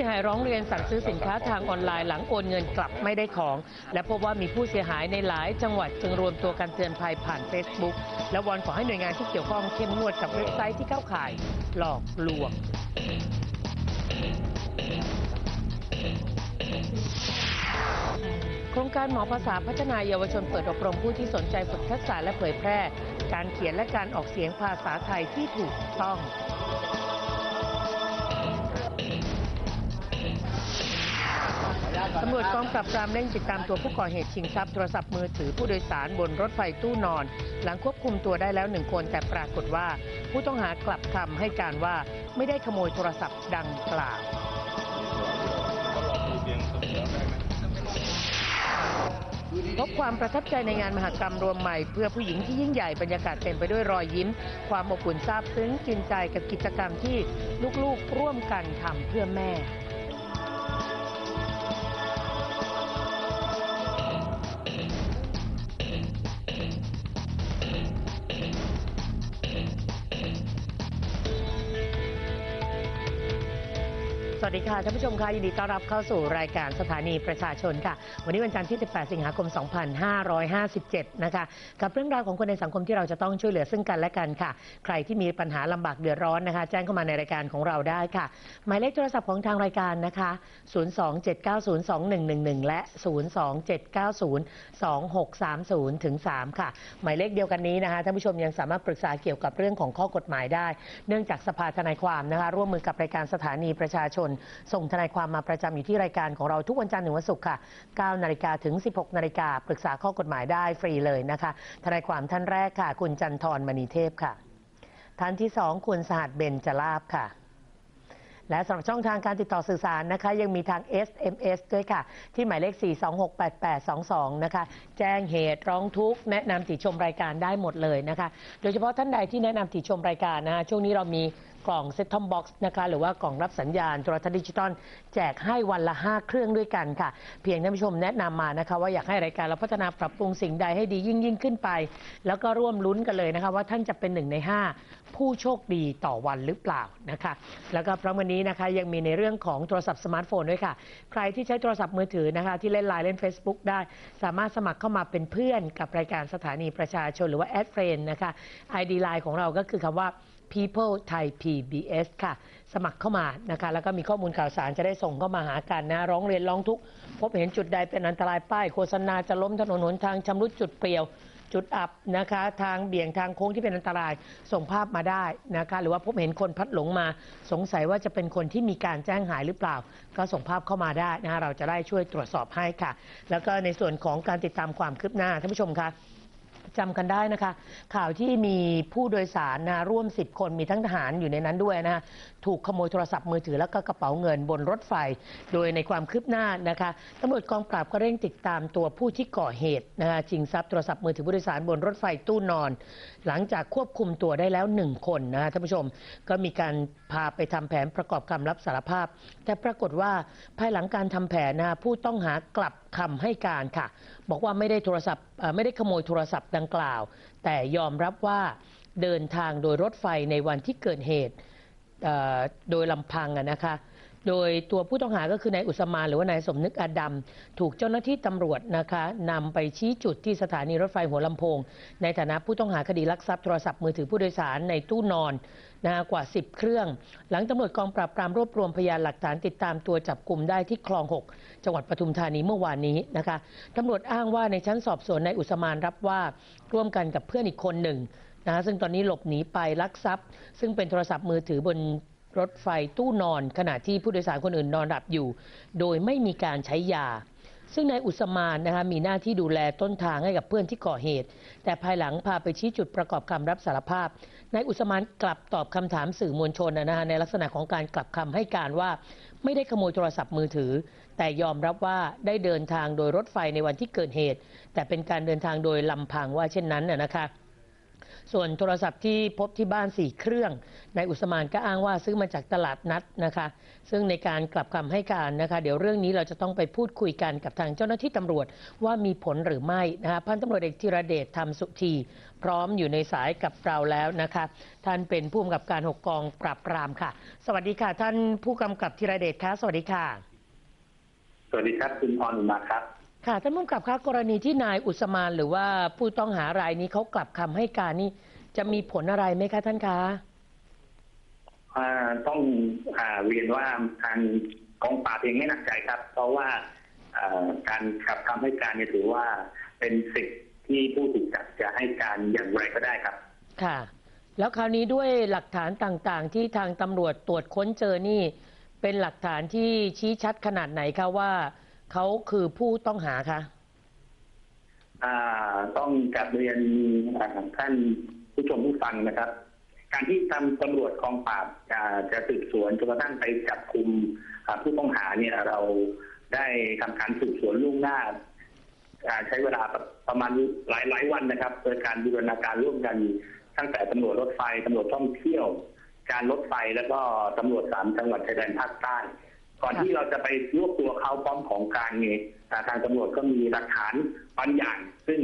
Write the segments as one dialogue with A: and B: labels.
A: สียหายร้องเรียนสั่งซื้อสินค้าทางออนไลน์หลังโอนเงินกลับไม่ได้ของ และพบว่ามีผู้เสียหายในหลายจังหวัดจึงรวมตัวกันเตือนภัยผ่าน Facebook และวอนขอให้หน่วยงานที่เกี่ยวข้องเข้มงวดกับเว็บไซต์ที่เข้าข่ายหลอกลวงโครงการหมอภาษาพัฒนาเยาวชนเปิดอบรมผู้ที่สนใจฝึกทักษะและเผยแพร่ การเขียนและการออกเสียงภาษาไทยที่ถูกต้อง ตำรวจกองปราบปรามเร่งติดตามตัวผู้ก่อเหตุชิงทรัพย์โทรศัพท์มือถือผู้โดยสารบนรถไฟตู้นอน หลังควบคุมตัวได้แล้วหนึ่งคนแต่ปรากฏว่า ผู้ต้องหากลับคำให้การว่าไม่ได้ขโมยโทรศัพท์ดังกล่าวพบความประทับใจในงานมหกรรมรวมใหม่ เพื่อผู้หญิงที่ยิ่งใหญ่บรรยากาศเต็มไปด้วยรอยยิ้ม ความอบอุ่นซาบซึ้งกินใจกับกิจกรรมที่ลูกๆร่วมกันทำเพื่อแม่ Thank you. สวัสดีค่ะท่านผู้ชมค่ะยินดีต้อนรับเข้าสู่รายการสถานีประชาชนค่ะ วันนี้วันจันทร์ที่ 18 สิงหาคม 2557 นะคะ กับเรื่องราวของคนในสังคมที่เราจะต้องช่วยเหลือซึ่งกันและกันค่ะ ใครที่มีปัญหาลำบากเดือดร้อนนะคะ แจ้งเข้ามาในรายการของเราได้ค่ะ หมายเลขโทรศัพท์ของทางรายการนะคะ 027902111 และ 027902630ถึง3ค่ะ หมายเลขเดียวกันนี้นะคะท่านผู้ชมยังสามารถปรึกษาเกี่ยวกับเรื่องของข้อกฎหมายได้ เนื่องจากสภาทนายความนะคะร่วมมือกับรายการสถานีประชาชนส่งทนายความมาประจำอยู่ที่รายการของเราทุกวันจันทร์ถึงวันศุกร์ค่ะ 9 นาฬิกาถึง 16 นาฬิกาปรึกษาข้อกฎหมายได้ฟรีเลยนะคะ ทนายความท่านแรกค่ะ คุณจันทร์มณีเทพค่ะ ท่านที่2คุณสหัสเบญจลาภค่ะและสำหรับช่องทางการติดต่อสื่อสารนะคะ ยังมีทาง SMS ด้วยค่ะ ที่หมายเลข 4268822 นะคะ แจ้งเหตุร้องทุกข์แนะนำติชมรายการได้หมดเลยนะคะ โดยเฉพาะท่านใดที่แนะนำติชมรายการนะคะช่วงนี้เรามีกล่องเซ็ตทอมบ็อกซ์นะคะหรือว่ากล่องรับสัญญาณโทรทัศน์ดิจิตอลแจกให้วันละ 5 เครื่องด้วยกันค่ะ เพียงท่านผู้ชมแนะนำมานะคะ ว่าอยากให้รายการเราพัฒนาปรับปรุงสิ่งใดให้ดียิ่งยิ่งขึ้นไป แล้วก็ร่วมลุ้นกันเลยนะคะ ว่าท่านจะเป็นหนึ่งใน 5 ผู้โชคดีต่อวันหรือเปล่านะคะ แล้วก็พร้อมวันนี้นะคะยังมีในเรื่องของโทรศัพท์สมาร์ทโฟนด้วยค่ะ ใครที่ใช้โทรศัพท์มือถือนะคะ ที่เล่นไลน์เล่น Facebook ได้ สามารถสมัครเข้ามาเป็นเพื่อนกับรายการสถานีประชาชนหรือว่าแอดเฟรนนะคะ ID Line ของเราก็คือคำว่า People Thai PBS ค่ะ สมัครเข้ามานะคะ แล้วก็มีข้อมูลข่าวสารจะได้ส่งเข้ามาหากันนะ ร้องเรียนร้องทุกข์พบเห็นจุดใดเป็นอันตรายป้าย โฆษณาจะล้มถนนหนทางชำรุดจุดเปลี่ยว จุดอับนะคะ ทางเบี่ยงทางโค้งที่เป็นอันตรายส่งภาพมาได้นะคะ หรือว่าพบเห็นคนพลัดหลงมา สงสัยว่าจะเป็นคนที่มีการแจ้งหายหรือเปล่า ก็ส่งภาพเข้ามาได้นะคะเราจะได้ช่วยตรวจสอบให้ค่ะ แล้วก็ในส่วนของการติดตามความคืบหน้าท่านผู้ชมคะ จำกันได้นะคะ ข่าวที่มีผู้โดยสารนะร่วม 10 คนมีทั้งทหารอยู่ในนั้นด้วยนะคะ ถูกขโมยโทรศัพท์มือถือแล้วก็กระเป๋าเงินบนรถไฟ โดยในความคืบหน้านะคะตำรวจกองปราบก็เร่งติดตามตัวผู้ที่ก่อเหตุนะคะชิงทรัพย์โทรศัพท์มือถือผู้โดยสารบนรถไฟตู้นอน หลังจากควบคุมตัวได้แล้วหนึ่งคนนะคะท่านผู้ชมก็มีการพาไปทำแผนประกอบคำรับสารภาพ แต่ปรากฏว่าภายหลังการทำแผนนะผู้ต้องหากลับคำให้การค่ะ บอกว่าไม่ได้โทรศัพท์ไม่ได้ขโมยโทรศัพท์ดังกล่าว แต่ยอมรับว่าเดินทางโดยรถไฟในวันที่เกิดเหตุ โดยลำพังอะนะคะโดยตัวผู้ต้องหาก็คือนายอุสมานหรือว่านายสมนึกอดำถูกเจ้าหน้าที่ตำรวจนะคะนำไปชี้จุดที่สถานีรถไฟหัวลำโพง ในฐานะผู้ต้องหาคดีลักทรัพย์โทรศัพท์มือถือผู้โดยสารในตู้นอนนะกว่า 10 เครื่อง หลังตำรวจกองปราบปรามรวบรวมพยานหลักฐานติดตามตัวจับกลุ่มได้ที่คลอง 6 จังหวัดปทุมธานีเมื่อวานนี้นะคะตำรวจอ้างว่าในชั้นสอบสวนนายอุสมานรับว่าร่วมกันกับเพื่อนอีกคนหนึ่ง นะคะซึ่งตอนนี้หลบหนีไปลักทรัพย์ ซึ่งเป็นโทรศัพท์มือถือบนรถไฟตู้นอน ขณะที่ผู้โดยสารคนอื่นนอนหลับอยู่ โดยไม่มีการใช้ยา ซึ่งนายอุสมานนะคะมีหน้าที่ดูแลต้นทางให้กับเพื่อนที่ก่อเหตุ แต่ภายหลังพาไปชี้จุดประกอบคำรับสารภาพนายอุสมานกลับตอบคำถามสื่อมวลชนนะฮะในลักษณะของการกลับคำให้การว่าไม่ได้ขโมยโทรศัพท์มือถือ แต่ยอมรับว่าได้เดินทางโดยรถไฟในวันที่เกิดเหตุ แต่เป็นการเดินทางโดยลำพังว่าเช่นนั้นนะคะ ส่วนโทรศัพท์ที่พบที่บ้านสี่เครื่องนายอุสมานก็อ้างว่าซื้อมาจากตลาดนัดนะคะ ซึ่งในการกลับคำให้การนะคะ เดี๋ยวเรื่องนี้เราจะต้องไปพูดคุยกันกับทางเจ้าหน้าที่ตำรวจว่ามีผลหรือไม่นะคะพันตำรวจเอกธีรเดชธรรมสุธีพร้อมอยู่ในสายกับเราแล้วนะคะ ท่านเป็นผู้กำกับการหกกองปราบปรามค่ะ สวัสดีค่ะ ท่านผู้กำกับธีรเดชคะสวัสดีค่ะ
B: สวัสดีครับคุณพรอุมาครับ
A: ค่ะท่านผู้กำกับคะกรณีที่นายอุสมานหรือว่าผู้ต้องหารายนี้เขากลับคำให้การนี่จะมีผลอะไรไหมคะท่านคะ
B: อ่าต้องอาเรียนว่าทางกองปราบเองไม่หนักใจครับ เพราะว่าอ่าการกลับคำให้การเนี่ยถือว่าเป็นสิทธิ์ที่ผู้ถูกจับจะให้การอย่างไรก็ได้ครับ
A: ค่ะ แล้วคราวนี้ด้วยหลักฐานต่างๆ ที่ทางตำรวจตรวจค้นเจอนี่ เป็นหลักฐานที่ชี้ชัดขนาดไหนคะว่า เขาคือผู้ต้องหาคะ
B: อ่าต้องกลับเรียนอ่าท่านผู้ชมผู้ฟังนะครับ การที่ทำตำรวจกองปราบอ่าจะสืบสวนจนกระทั่งไปจับคุมอ่าผู้ต้องหาเนี่ยเราได้ทำการสืบสวนล่วงหน้าอ่าใช้เวลาประมาณหลายหลายวันนะครับโดยการบูรณาการร่วมกันตั้งแต่ตำรวจรถไฟตำรวจท่องเที่ยว การรถไฟแล้วก็ตำรวจสามจังหวัดชายแดนภาคใต้ ก่อนที่เราจะไปรวบตัวเขาพร้อมของกลางเนี่ยอ่าทางตำรวจก็มีหลักฐานบางอย่าง ซึ่ง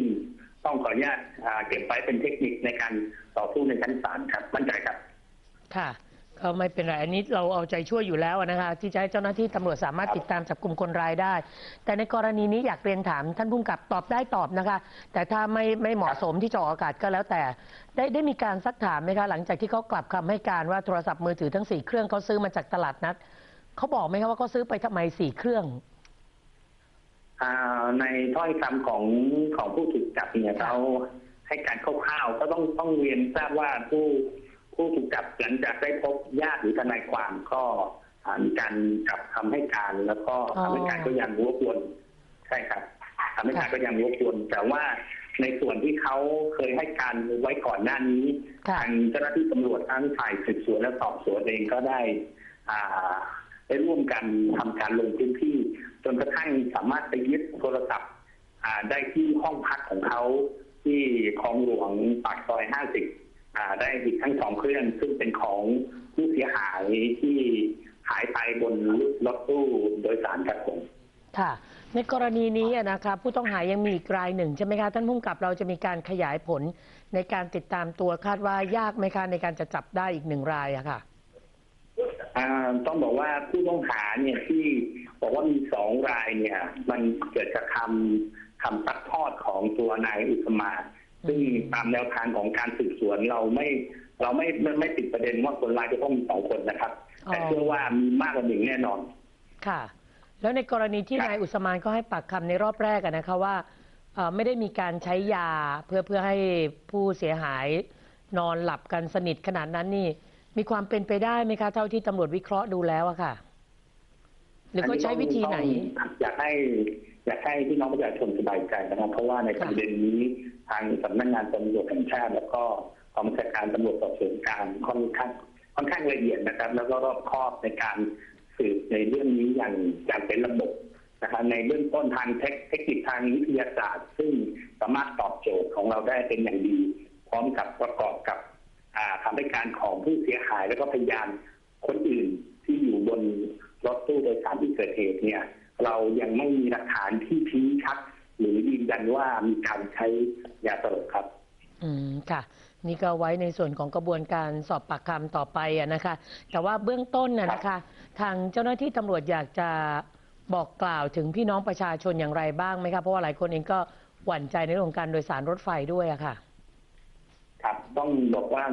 B: ต้องขออนุญาตอ่าเก็บไว้เป็นเทคนิคในการต่อสู้ในชั้นศาลครับ มั่นใจครับ
A: ค่ะก็ไม่เป็นไรอันนี้เราเอาใจช่วยอยู่แล้วนะคะ ที่จะให้เจ้าหน้าที่ตำรวจสามารถ
B: ครับ
A: ติดตามจับกลุ่มคนร้ายได้ แต่ในกรณีนี้อยากเรียนถามท่านผู้กำกับตอบได้ตอบนะคะ แต่ถ้าไม่ไม่เหมาะสมที่จะออกอากาศก็แล้วแต่ ได้ได้มีการซักถามไหมคะ หลังจากที่เขากลับคำให้การว่าโทรศัพท์มือถือทั้งสี่เครื่องเขาซื้อมาจากตลาดนัด เขาบอกไหมคะว่าเขาซื้อไปทำไมสี่เครื่อง
B: อ่าในถ้อยคำของของผู้ถูกจับเนี่ยเขาให้การคร่าวๆก็ต้องต้องเรียนทราบว่าผู้ผู้ถูกจับหลังจากได้พบญาติหรือทนายความก็อ่ามีการกลับคำให้การแล้วก็
A: อ๋อ
B: คำให้การก็ยังวกวนใช่ครับคำให้การก็ยังวกวนแต่ว่าในส่วนที่เขาเคยให้การไว้ก่อนหน้านี้
A: ค่ะ
B: ทางเจ้าหน้าที่ตำรวจทั้งฝ่ายสืบสวนและสอบสวนเองก็ได้ อ่า ได้ร่วมกันทำการลงพื้นที่ จนกระทั่งสามารถไปยึดโทรศัพท์อ่าได้ที่ห้องพักของเขาที่คลองหลวงปากซอย 50อ่าได้อีกทั้งสองเครื่อง ซึ่งเป็นของผู้เสียหายที่หายไปบนรถตู้โดยสารครับผม
A: ค่ะ ในกรณีนี้อะนะคะผู้ต้องหายังมีอีกรายหนึ่งใช่ไหมคะ ท่านผู้กำกับเราจะมีการขยายผลในการติดตามตัวคาดว่ายากไหมคะในการจะจับได้อีกหนึ่งรายอะค่ะ
B: อ่า ต้องบอกว่าผู้ต้องหาเนี่ยที่บอกว่ามีสองรายเนี่ย มันเกิดจากคำคำซัดทอดของตัวนายอุสมา ซึ่งตามแนวทางของการสืบสวนเราไม่เราไม่ไม่ไม่ติดประเด็นว่าคนร้ายจะต้องมีสองคนนะครับ แต่
A: อ๋อ
B: เชื่อว่ามีมากกว่าหนึ่งแน่นอน
A: ค่ะ แล้วในกรณีที่
B: ครับ
A: นายอุสมานก็ให้ปากคำในรอบแรกอะนะคะว่าเอ่อไม่ได้มีการใช้ยาเพื่อเพื่อให้ผู้เสียหายนอนหลับกันสนิทขนาดนั้นนี่ มีความเป็นไปได้ไหมคะ เท่าที่ตำรวจวิเคราะห์ดูแล้วอะค่ะ หรือเขาใช้วิธีไหน
B: ต้องอยากให้ อยากให้พี่น้องประชาชนสบายใจนะครับ เพราะว่าในป
A: ค่ะ
B: ระเด็นนี้ทางสำนักงานตำรวจแห่งชาติ แล้วก็กองบัญชาการตำรวจสอบสวนกลารค่อนข้างค่อนข้างละเอียดนะครับ แล้วก็รอบคอบในการสืบในเรื่องนี้อย่างอย่างเป็นระบบนะครับในเบื้องต้นทางเทคเทคนิคทางวิทยาศาสตร์ ซึ่งสามารถตอบโจทย์ของเราได้เป็นอย่างดี พร้อมกับประกอบกับ คำให้การของผู้เสียหาย แล้วก็พยานคนอื่นที่อยู่บนรถตู้โดยสารที่เกิดเหตุเนี่ย เรายังไม่มีหลักฐานที่ชี้ชัด หรือยืนยันว่ามีการใช้ยาสลบครับ
A: อืมค่ะนี่ก็ไว้ในส่วนของกระบวนการสอบปากคำต่อไปอะนะคะ แต่ว่าเบื้องต้นน่ะนะคะ ทางเจ้าหน้าที่ตำรวจอยากจะบอกกล่าวถึงพี่น้องประชาชนอย่างไรบ้างไหมคะเพราะว่าหลายคนเองก็หวั่นใจในเรื่องของการโดยสารรถไฟด้วยอะค่ะ
B: ครับต้องบอกว่า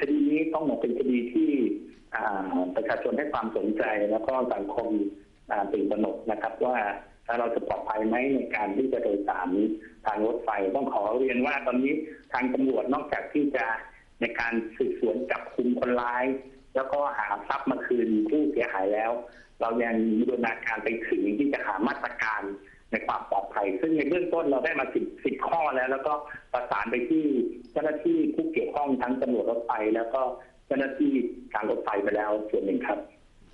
B: คดีนี้ต้องบอกเป็นคดีที่ประชาชนให้ความสนใจแล้วก็สังคมตื่นตระหนกนะครับ ว่าเราจะปลอดภัยไหมในการที่จะโดยสารทางรถไฟ ต้องขอเรียนว่าตอนนี้ทางตำรวจนอกจากที่จะในการสืบสวนจับคุมคนร้าย แล้วก็หาทรัพย์มาคืนผู้เสียหายแล้ว เรายังบูรณาการไปถึงที่จะหามาตรการในความปลอดภัย ซึ่งในเบื้องต้นเราได้มาสิบสิบข้อ แล้วแล้วก็ประสานไปที่เจ้าหน้าที่ผู้เกี่ยวข้องทั้งตำรวจรถไฟแล้วก็เจ้าหน้าที่การรถไฟไปแล้วส่วนหนึ่งครับ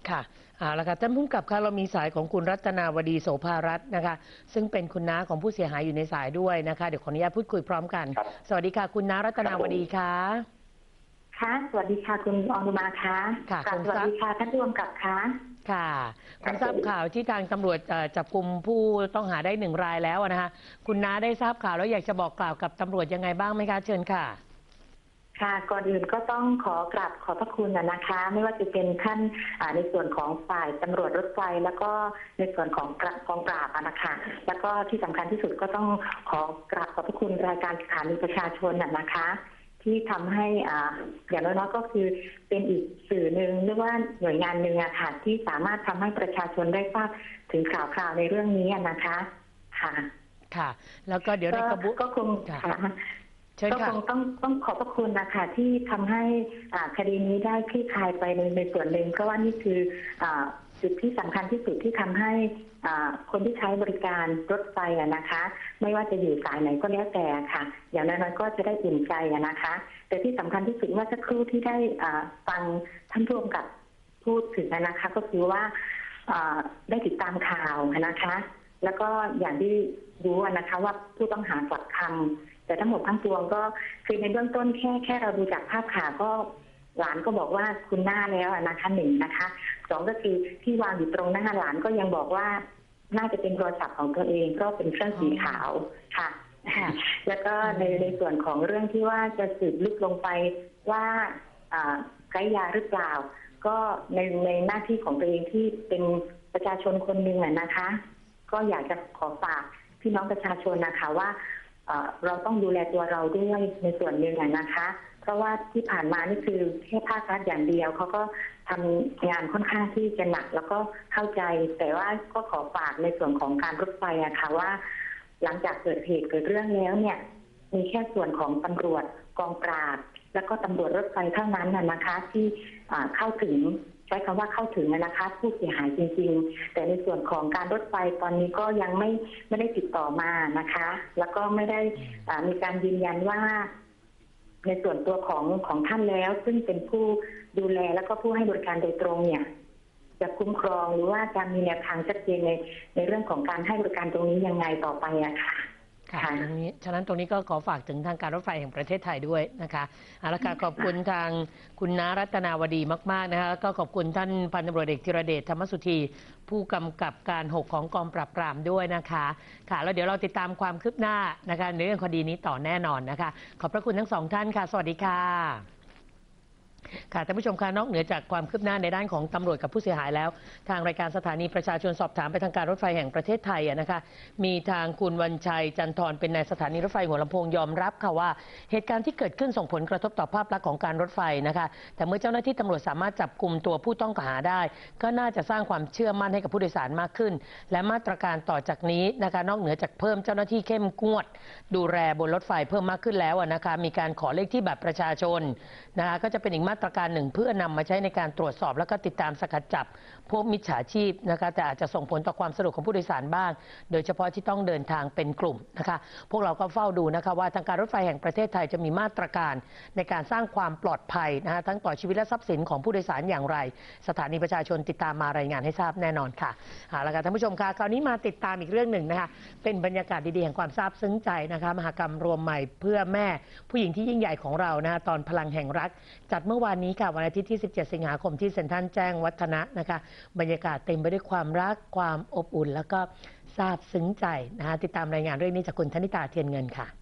A: ค่ะเอาละค่ะท่านผู้กำกับคะเรามีสายของคุณรัตนาวดีโสภารัตน์นะคะ ซึ่งเป็นคุณน้าของผู้เสียหายอยู่ในสายด้วยนะคะเดี๋ยวขออนุญาตพูดคุยพร้อมกัน
B: ครับ
A: สวัสดีค่ะ คุณน้ารัตนาวดีค่ะ
C: ค่ะ สวัสดีค่ะคุณอนุมาค่ะ
A: ค่ะ
C: กราบ
A: คุณ
C: สวัส
A: ทราบ
C: ดีค่ะท่านผู้กำกับค่ะ
A: ค่ะ
B: ครั
A: คุ
B: บ
A: ณทราบข่าวที่ทางตำรวจเอ่อจับกลุ่มผู้ต้องหาได้หนึ่งรายแล้วนะคะคุณน้าได้ทราบข่าวแล้วอยากจะบอกกล่าวกับตำรวจยังไงบ้างไหมคะเชิญค่ะ
C: ค่ะก่อนอื่นก็ต้องขอกราบขอบพระคุณนะนะคะ ไม่ว่าจะเป็นท่านอ่าในส่วนของฝ่ายตำรวจรถไฟแล้วก็ในส่วนของกระกองปราบอะนะคะแล้วก็ที่สำคัญที่สุดก็ต้องขอกราบขอบพระคุณรายการสถานีประชาชนน่ะนะคะ ที่ทำให้อ่าอย่างน้อยๆก็คือเป็นอีกสื่อหนึ่งหรือว่าหน่วยงานหนึ่งอะค่ะที่สามารถทำให้ประชาชนได้ทราบถึงข่าวคราวในเรื่องนี้อะนะคะค่ะ
A: ค่ะ แล้วก็เดี๋ยวในกระบุ
C: ก็คง
A: ค่ะ
C: ค่ะ
A: เชิญ
C: ก็
A: ค่ะ
C: คงต้องต้องขอบพระคุณนะคะที่ทำให้อ่าคดีนี้ได้คลี่คลายไปในในส่วนหนึ่งเพราะว่านี่คืออา จุดที่สำคัญที่สุดที่ทำให้คนที่ใช้บริการรถไฟนะคะ ไม่ว่าจะอยู่สายไหนก็แล้วแต่ค่ะ อย่างน้อยๆก็จะได้อุ่นใจนะคะ แต่ที่สำคัญที่สุดเมื่อสักครู่ที่ได้ฟังท่านร่วมกับพูดถึงนะคะ ก็คือว่าได้ติดตามข่าวนะคะ แล้วก็อย่างที่รู้นะคะว่าผู้ต้องหาปลักคำแต่ทั้งหมดทั้งปวงก็คือในเบื้องต้นแค่แค่เราดูจากภาพข่าวก็หลานก็บอกว่าคุณหน้าแล้วนะคะหนึ่งนะคะ สองก็คือที่วางอยู่ตรงหน้าหลานก็ยังบอกว่า น่าจะเป็นโทรศัพท์ของตัวเองก็เป็นเครื่องสีขาวค่ะ แล้วก็ในในส่วนของเรื่องที่ว่าจะสืบลึกลงไปว่าอ่าไกด์ยาหรือเปล่า ก็ในในหน้าที่ของตัวเองที่เป็นประชาชนคนหนึ่งนะคะ ก็อยากจะขอฝากพี่น้องประชาชนนะคะว่าเราต้องดูแลตัวเราด้วยในส่วนหนึ่งนะคะ เพราะว่าที่ผ่านมานี่คือแค่ภาครัฐอย่างเดียวเขาก็ทำงานค่อนข้างที่จะหนักแล้วก็เข้าใจ แต่ว่าก็ขอฝากในส่วนของการรถไฟอะค่ะว่า หลังจากเกิดเหตุเกิดเรื่องแล้วเนี่ย มีแค่ส่วนของตำรวจกองปราบ แล้วก็ตำรวจรถไฟเท่านั้นน่ะนะคะ ที่อ่าเข้าถึงใช้คำว่าเข้าถึงนะคะผู้เสียหายจริง ๆ แต่ในส่วนของการรถไฟตอนนี้ก็ยังไม่ไม่ได้ติดต่อมานะคะ แล้วก็ไม่ได้อ่ามีการยืนยันว่า ในส่วนตัวของของท่านแล้ว ซึ่งเป็นผู้ดูแลแล้วก็ผู้ให้บริการโดยตรงเนี่ย จะคุ้มครองหรือว่าจะมีแนวทางชัดเจนในในเรื่องของการให้บริการตรงนี้ยังไงต่อไปอะค่ะ
A: ค่ะ
C: ค่ะ
A: ตรงนี้ฉะนั้นตรงนี้ก็ขอฝากถึงทางการรถไฟแห่งประเทศไทยด้วยนะคะเอาละค่ะขอบคุณทางคุณน้ารัตนาวดีมากๆนะคะแล้วก็ขอบคุณท่านพันตำรวจเอกธีรเดชธรรมสุธี ผู้กำกับการ 6 ของกองปราบปรามด้วยนะคะค่ะแล้วเดี๋ยวเราติดตามความคืบหน้านะคะในเรื่องคดีนี้ต่อแน่นอนนะคะ ขอบพระคุณทั้งสองท่านค่ะ สวัสดีค่ะ ค่ะท่านผู้ชมคะนอกเหนือจากความคืบหน้าในด้านของตำรวจกับผู้เสียหายแล้ว ทางรายการสถานีประชาชนสอบถามไปทางการรถไฟแห่งประเทศไทยอะนะคะมีทางคุณวันชัยจันทร์เป็นนายสถานีรถไฟหัวลำโพงยอมรับค่ะว่า เหตุการณ์ที่เกิดขึ้นส่งผลกระทบต่อภาพลักษณ์ของการรถไฟนะคะแต่เมื่อเจ้าหน้าที่ตำรวจสามารถจับกลุ่มตัวผู้ต้องหาได้ ก็น่าจะสร้างความเชื่อมั่นให้กับผู้โดยสารมากขึ้น และมาตรการต่อจากนี้นะคะนอกเหนือจากเพิ่มเจ้าหน้าที่เข้มงวด ดูแลบนรถไฟเพิ่มมากขึ้นแล้วนะคะมีการขอเลขที่บัตรประชาชนนะคะก็จะเป็นอีกมาาตรการหนึ่ง เพื่อนำมาใช้ในการตรวจสอบ แล้วก็ติดตามสกัดจับ พวกมิจฉาชีพนะคะแต่อาจจะส่งผลต่อความสะดวกของผู้โดยสารบ้าง โดยเฉพาะที่ต้องเดินทางเป็นกลุ่มนะคะพวกเราก็เฝ้าดูนะคะว่าทางการรถไฟแห่งประเทศไทยจะมีมาตรการในการสร้างความปลอดภัยนะคะทั้งต่อชีวิตและทรัพย์สินของผู้โดยสารอย่างไร สถานีประชาชนติดตามมารายงานให้ทราบแน่นอนค่ะเอาละค่ะท่านผู้ชมคะคราวนี้มาติดตามอีกเรื่องหนึ่งนะคะเป็นบรรยากาศดีๆแห่งความซาบซึ้งใจนะคะมหกรรมรวมใหม่เพื่อแม่ผู้หญิงที่ยิ่งใหญ่ของเรานะคะตอนพลังแห่งรักจัดเมื่ออวานนี้ค่ะวันอาทิตย์ที่ 17 สิงหาคมที่เซ็นทรัลแจ้งวัฒนะนะคะบรรยากาศเต็มไปด้วยความรักความอบอุ่น แล้วก็ซาบซึ้งใจนะคะติดตามรายงานเรื่องนี้จากคุณธนิตาเทียนเงินค่ะ